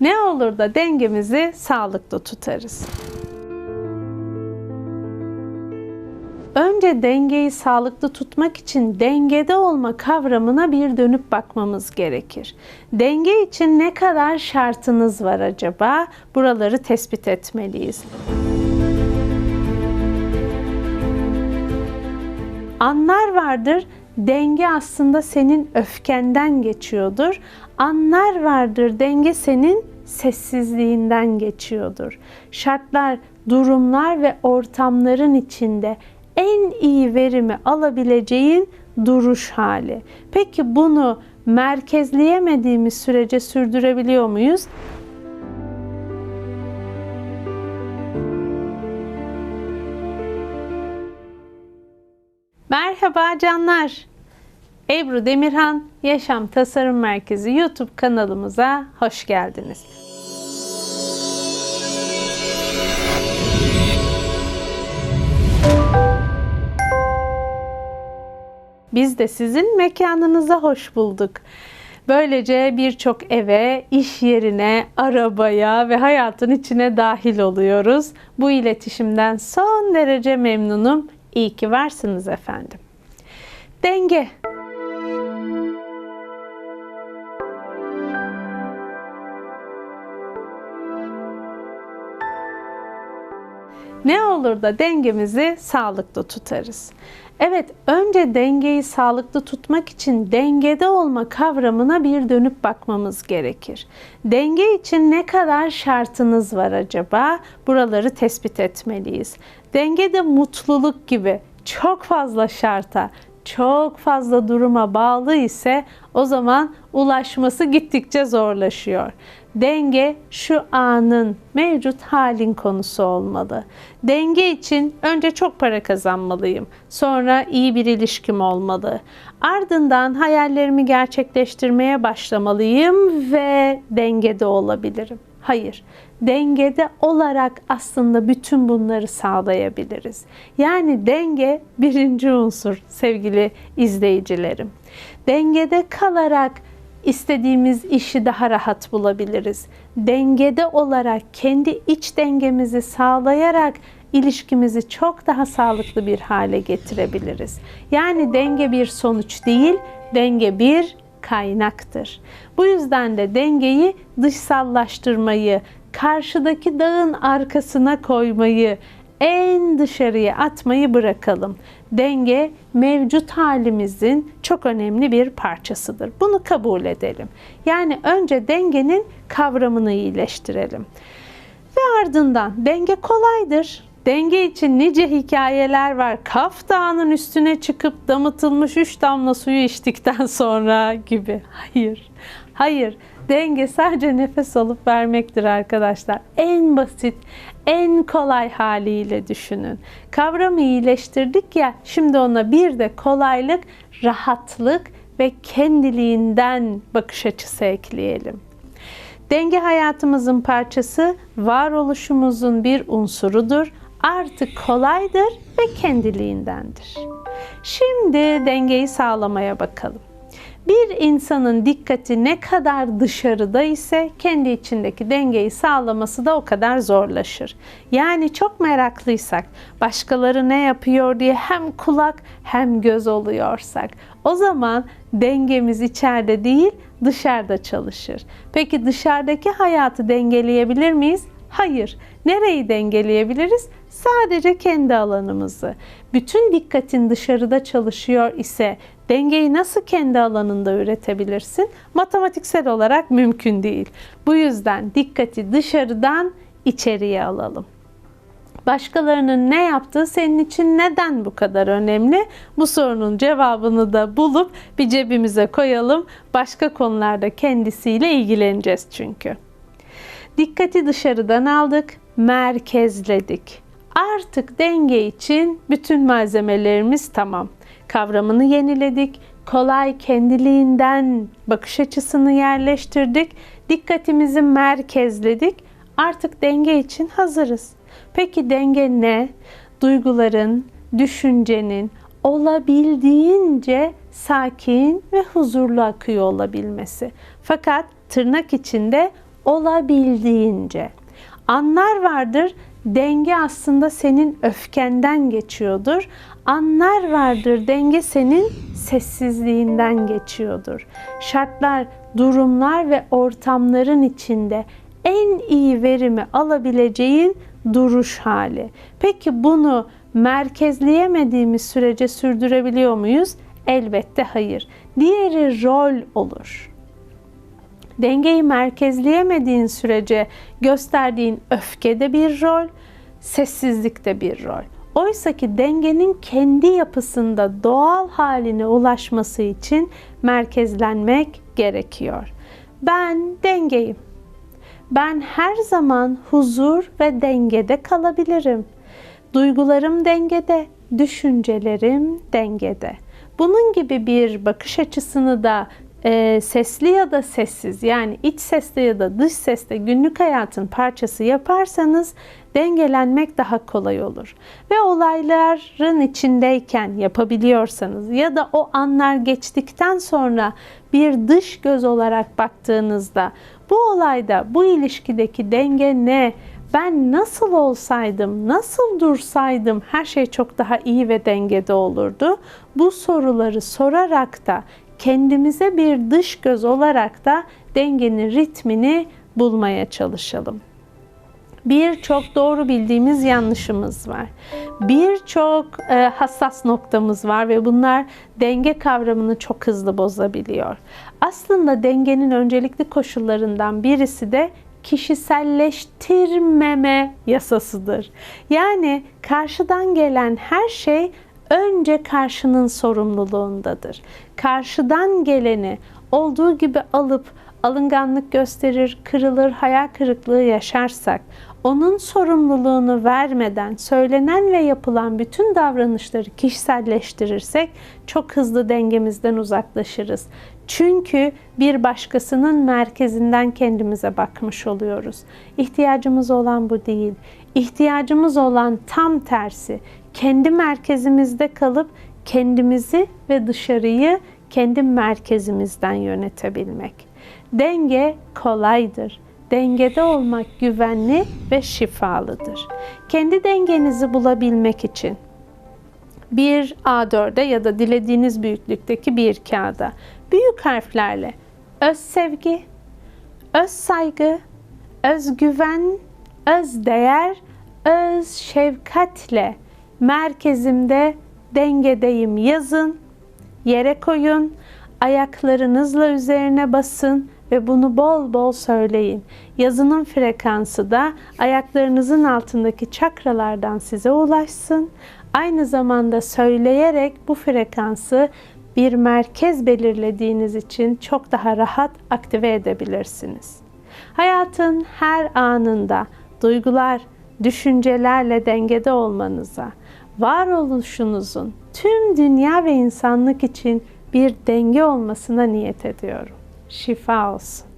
Ne olur da dengemizi sağlıklı tutarız. Önce dengeyi sağlıklı tutmak için dengede olma kavramına bir dönüp bakmamız gerekir. Denge için ne kadar şartınız var acaba? Buraları tespit etmeliyiz. Anlar vardır. Denge aslında senin öfkenden geçiyordur. Anlar vardır. Denge senin sessizliğinden geçiyordur. Şartlar, durumlar ve ortamların içinde en iyi verimi alabileceğin duruş hali. Peki bunu merkezleyemediğimiz sürece sürdürebiliyor muyuz? Merhaba canlar. Ebru Demirhan Yaşam Tasarım Merkezi YouTube kanalımıza hoş geldiniz. Biz de sizin mekanınıza hoş bulduk. Böylece birçok eve, iş yerine, arabaya ve hayatın içine dahil oluyoruz. Bu iletişimden son derece memnunum. İyi ki varsınız efendim. Denge. Ne olur da dengemizi sağlıklı tutarız. Evet, önce dengeyi sağlıklı tutmak için dengede olma kavramına bir dönüp bakmamız gerekir. Denge için ne kadar şartınız var acaba? Buraları tespit etmeliyiz. Dengede mutluluk gibi çok fazla şarta, çok fazla duruma bağlı ise o zaman ulaşması gittikçe zorlaşıyor. Denge şu anın mevcut halin konusu olmalı. Denge için önce çok para kazanmalıyım. Sonra iyi bir ilişkim olmalı. Ardından hayallerimi gerçekleştirmeye başlamalıyım ve dengede olabilirim. Hayır, dengede olarak aslında bütün bunları sağlayabiliriz. Yani denge birinci unsur sevgili izleyicilerim. Dengede kalarak istediğimiz işi daha rahat bulabiliriz. Dengede olarak kendi iç dengemizi sağlayarak ilişkimizi çok daha sağlıklı bir hale getirebiliriz. Yani denge bir sonuç değil, denge bir kaynaktır. Bu yüzden de dengeyi dışsallaştırmayı, karşıdaki dağın arkasına koymayı, en dışarıya atmayı bırakalım. Denge mevcut halimizin çok önemli bir parçasıdır. Bunu kabul edelim. Yani önce dengenin kavramını iyileştirelim. Ve ardından denge kolaydır. Denge için nice hikayeler var. Kaf Dağı'nın üstüne çıkıp damıtılmış üç damla suyu içtikten sonra gibi. Hayır, hayır. Denge sadece nefes alıp vermektir arkadaşlar. En basit, en kolay haliyle düşünün. Kavramı iyileştirdik ya, şimdi ona bir de kolaylık, rahatlık ve kendiliğinden bakış açısı ekleyelim. Denge hayatımızın parçası, varoluşumuzun bir unsurudur. Artık kolaydır ve kendiliğindendir. Şimdi dengeyi sağlamaya bakalım. Bir insanın dikkati ne kadar dışarıda ise kendi içindeki dengeyi sağlaması da o kadar zorlaşır. Yani çok meraklıysak, başkaları ne yapıyor diye hem kulak hem göz oluyorsak, o zaman dengemiz içeride değil dışarıda çalışır. Peki dışarıdaki hayatı dengeleyebilir miyiz? Hayır. Nereyi dengeleyebiliriz? Sadece kendi alanımızı. Bütün dikkatin dışarıda çalışıyor ise dengeyi nasıl kendi alanında üretebilirsin? Matematiksel olarak mümkün değil. Bu yüzden dikkati dışarıdan içeriye alalım. Başkalarının ne yaptığı senin için neden bu kadar önemli? Bu sorunun cevabını da bulup bir cebimize koyalım. Başka konularda kendisiyle ilgileneceğiz çünkü. Dikkati dışarıdan aldık, merkezledik. Artık denge için bütün malzemelerimiz tamam. Kavramını yeniledik, kolay kendiliğinden bakış açısını yerleştirdik, dikkatimizi merkezledik. Artık denge için hazırız. Peki denge ne? Duyguların, düşüncenin olabildiğince sakin ve huzurlu akıyor olabilmesi. Fakat tırnak içinde olabildiğince. Anlar vardır denge aslında senin öfkenden geçiyordur. Anlar vardır denge senin sessizliğinden geçiyordur. Şartlar, durumlar ve ortamların içinde en iyi verimi alabileceğin duruş hali. Peki bunu merkezleyemediğimiz sürece sürdürebiliyor muyuz? Elbette hayır. Diğeri rol olur. Dengeyi merkezleyemediğin sürece gösterdiğin öfkede bir rol, sessizlikte bir rol. Oysa ki dengenin kendi yapısında doğal haline ulaşması için merkezlenmek gerekiyor. Ben dengeyim. Ben her zaman huzur ve dengede kalabilirim. Duygularım dengede, düşüncelerim dengede. Bunun gibi bir bakış açısını da e, sesli ya da sessiz yani iç sesle ya da dış sesle günlük hayatın parçası yaparsanız dengelenmek daha kolay olur. Ve olayların içindeyken yapabiliyorsanız ya da o anlar geçtikten sonra bir dış göz olarak baktığınızda bu olayda bu ilişkideki denge ne? Ben nasıl olsaydım, nasıl dursaydım her şey çok daha iyi ve dengede olurdu. Bu soruları sorarak da kendimize bir dış göz olarak da dengenin ritmini bulmaya çalışalım. Birçok doğru bildiğimiz yanlışımız var. Birçok e, hassas noktamız var ve bunlar denge kavramını çok hızlı bozabiliyor. Aslında dengenin öncelikli koşullarından birisi de kişiselleştirmeme yasasıdır. Yani karşıdan gelen her şey önce karşının sorumluluğundadır. Karşıdan geleni olduğu gibi alıp alınganlık gösterir, kırılır, hayal kırıklığı yaşarsak, onun sorumluluğunu vermeden söylenen ve yapılan bütün davranışları kişiselleştirirsek çok hızlı dengemizden uzaklaşırız. Çünkü bir başkasının merkezinden kendimize bakmış oluyoruz. İhtiyacımız olan bu değil. İhtiyacımız olan tam tersi. Kendi merkezimizde kalıp kendimizi ve dışarıyı kendi merkezimizden yönetebilmek. Denge kolaydır. Dengede olmak güvenli ve şifalıdır. Kendi dengenizi bulabilmek için bir A4'e ya da dilediğiniz büyüklükteki bir kağıda büyük harflerle öz sevgi, öz saygı, öz güven, öz değer, öz şefkatle merkezimde dengedeyim yazın, yere koyun, ayaklarınızla üzerine basın ve bunu bol bol söyleyin. Yazının frekansı da ayaklarınızın altındaki çakralardan size ulaşsın. Aynı zamanda söyleyerek bu frekansı bir merkez belirlediğiniz için çok daha rahat aktive edebilirsiniz. Hayatın her anında duygular, düşüncelerle dengede olmanıza, varoluşunuzun tüm dünya ve insanlık için bir denge olmasına niyet ediyorum. Şifa olsun.